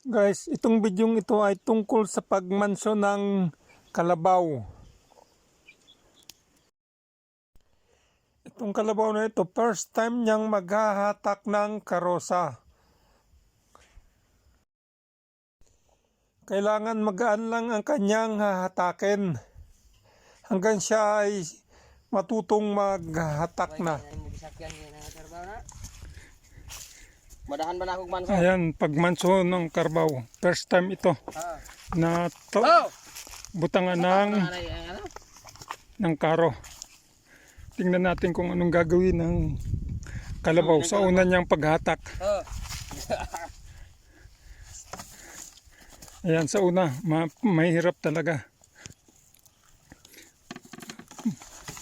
Guys, itong bidyong ito ay tungkol sa pagmanso ng kalabaw. Itong kalabaw na ito, first time niyang maghahatak ng karosa. Kailangan magaan lang ang kanyang hahatakin hanggang siya ay matutong maghahatak na. Madahan ba na akong manso? Ayan, pagmanso ng karbaw. First time ito Ah. na to, Oh! butangan ng, ay, ano? ng karo. Tingnan natin kung anong gagawin ng kalabaw sa una niyang paghatak. Oh! Ayan, sa una, ma- mahirap talaga.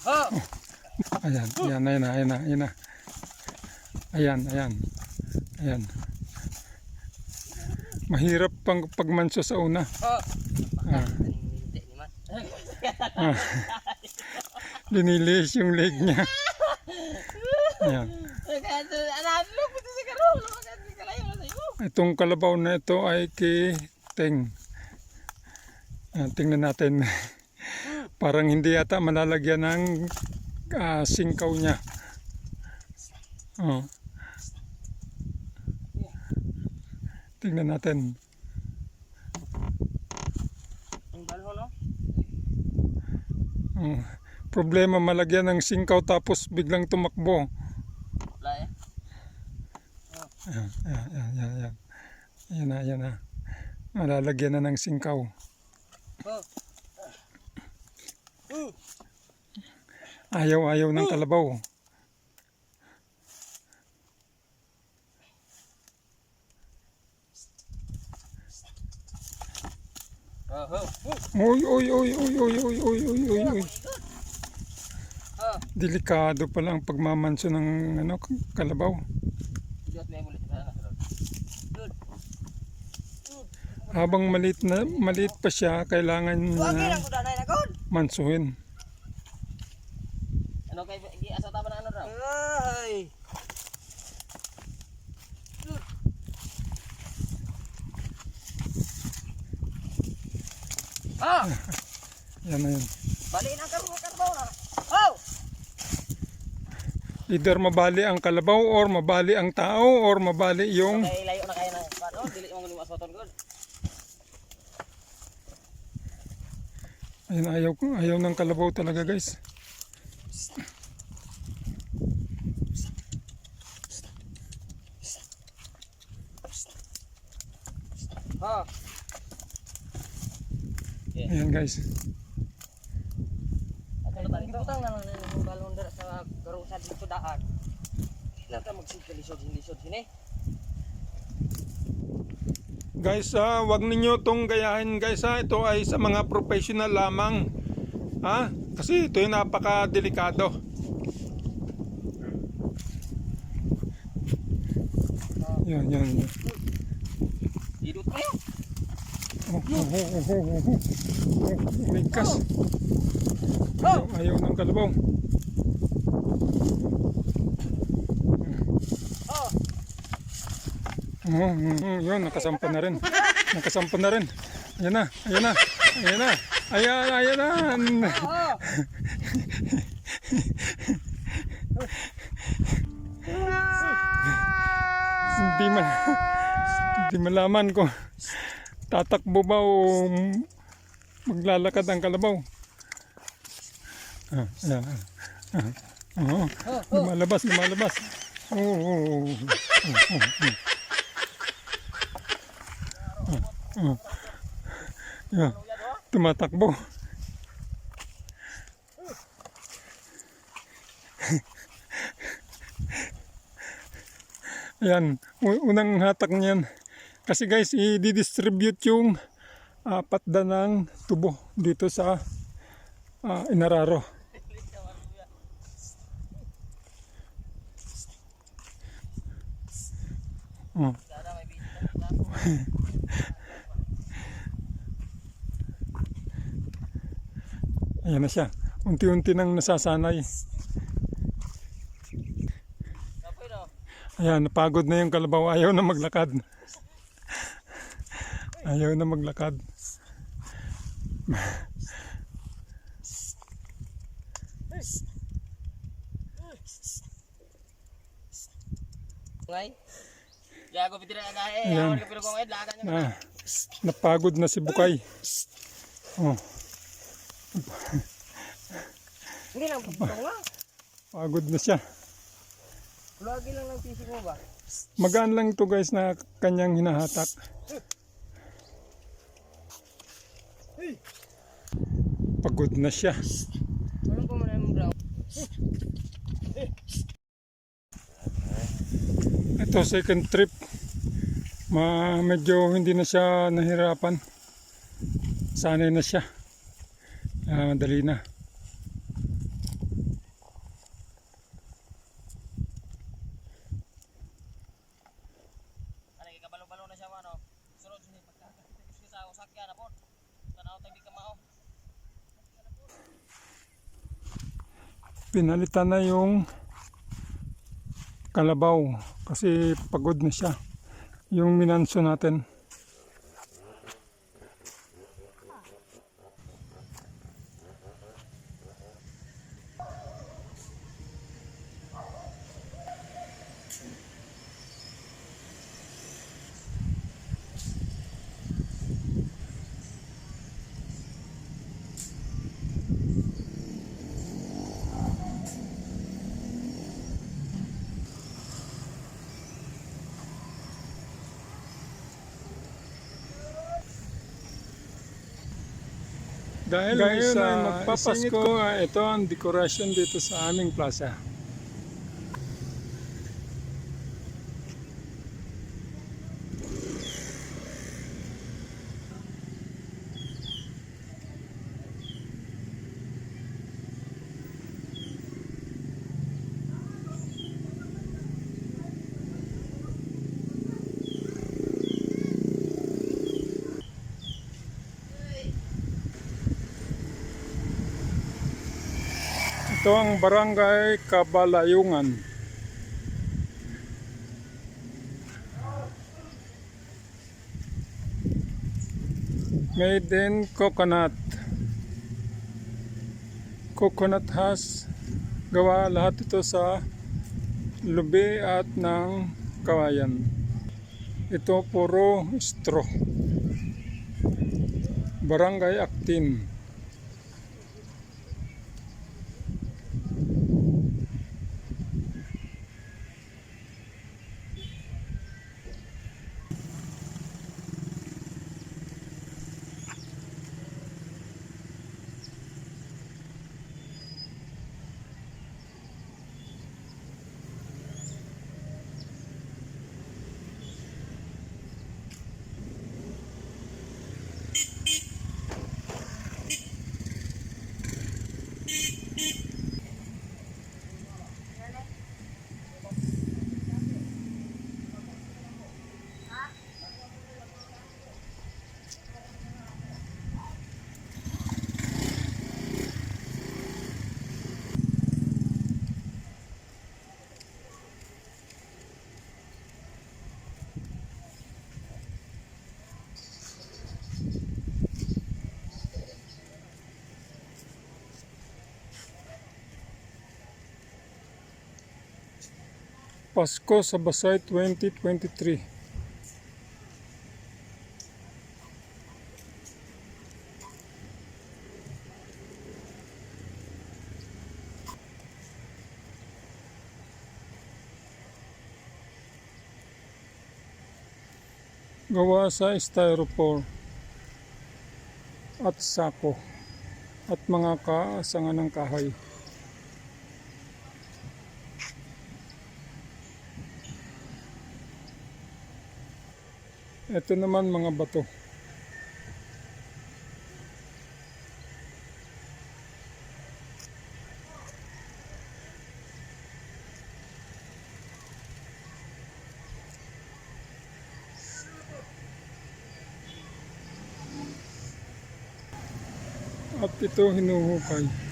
Oh! Ayan, ayan, ayan, na, ayan, ayan, na. ayan, ayan, ayan. Mahirap pang pagmanso sa una. Oh! Ah, ah. Linilis yung leg niya. Ayan. Itong kalabaw na ito ay kay Teng. Ayan, tingnan natin. Parang hindi yata malalagyan ng ah, singkaw niya. Oh. Tingnan natin. Ang balho, no? Oh. Problema malagyan ng singkaw tapos biglang tumakbo. Wala eh. Ayan, ayan, ayan, ayan, ayan. Ayan na, ayan na. Malalagyan na ng singkaw. Oh! Ayaw-ayaw ng kalabaw. Uy, uy, uy, uy, uy, uy, uy, uy, uy, uy. Oh! Delikado pala ang pagmamanso ng ano, kalabaw. Habang maliit na maliit pa siya, kailangan god. mansuhin. Ano kay asa tama na ano raw? Ay. Ah! Yan na yan. Bali na karo karo na. Oh! Either mabali ang kalabaw or mabali ang tao or mabali yung Kay layo na kayo ng ano, dili mo ngulim aswaton god. Ayun, ayaw, ayaw ng kalabaw talaga guys. Ha. Ayan guys. Ako na lang ng balon dira sa garusa dito daan. Kailan ka magsigalisod lisod sini? Guys, ah, wag ninyo tong gayahin guys ha. Ito ay sa mga professional lamang. Ha? Kasi ito yung napaka-delikado. Yan, yan, yan. Idut kayo. Oh, oh, oh, oh, oh, oh, oh. Ligkas. Oh! Ayaw ng kalabaw. Oh! Oh, yun, nakasampa na rin. Nakasampa na rin. Ayan na, ayan na, ayan na. Ayan, ayan na. Hindi man, hindi malaman kung tatakbo ba o maglalakad ang kalabaw. Ah, ayan. Ah, Oo, lumalabas, lumalabas. Oo, oo, oo. Ah, ah. Yeah, tumatakbo. Ayan, unang hatak niyan. Kasi guys, i-distribute yung apat na ng tubo dito sa ah, Inararo. Oh. Ayan na siya. Unti-unti nang nasasanay. Ayan, napagod na yung kalabaw. Ayaw na maglakad. Ayaw na maglakad. Ngay. Gago pitira ka eh. Ayan. Awan ka pero kung ed niya. Ah, napagod na si Bukay. Oh, Hindi lang pagod na siya. Lagi lang ng pisik mo ba? Magaan lang ito guys na kanyang hinahatak. Pagod na siya. Anong pa man yung brown? Ito second trip. Ma medyo hindi na siya nahirapan. Sanay na siya. Ah, madali na. Ano kabalo-balo na siya ano. Sunod ni pagkakapit sa usakya na po. Tanaw tayo di ka mao. Pinalitan na yung kalabaw kasi pagod na siya. Yung minanso natin. Dahil Ngayon sa ay magpapasko, ah, ito ang dekorasyon dito sa aming plaza. Ito ang barangay Kabalayungan. Made in coconut. Coconut has gawa lahat ito sa lubi at ng kawayan. Ito puro straw. Barangay Actin. Pasko sa Basay 2023. Gawa sa styrofoam at sako at mga kaasangan ng kahoy. Ito naman mga bato. At ito hinuhukay.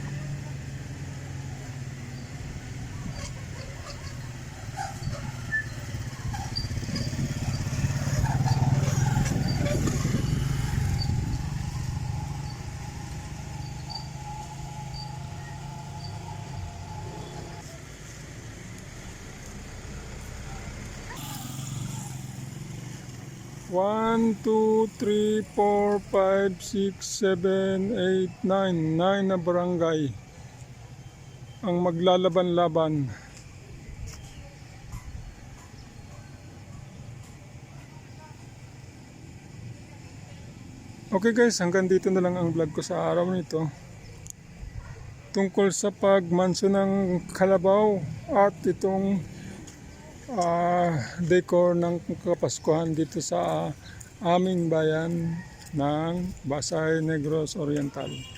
1, 2, 3, 4, 5, 6, 7, 8, 9. 9 na barangay ang maglalaban-laban. Okay guys, hanggang dito na lang ang vlog ko sa araw nito. Tungkol sa pagmanso ng kalabaw at itong ah, decor ng kapaskuhan dito sa aming bayan ng Basay Negros Oriental.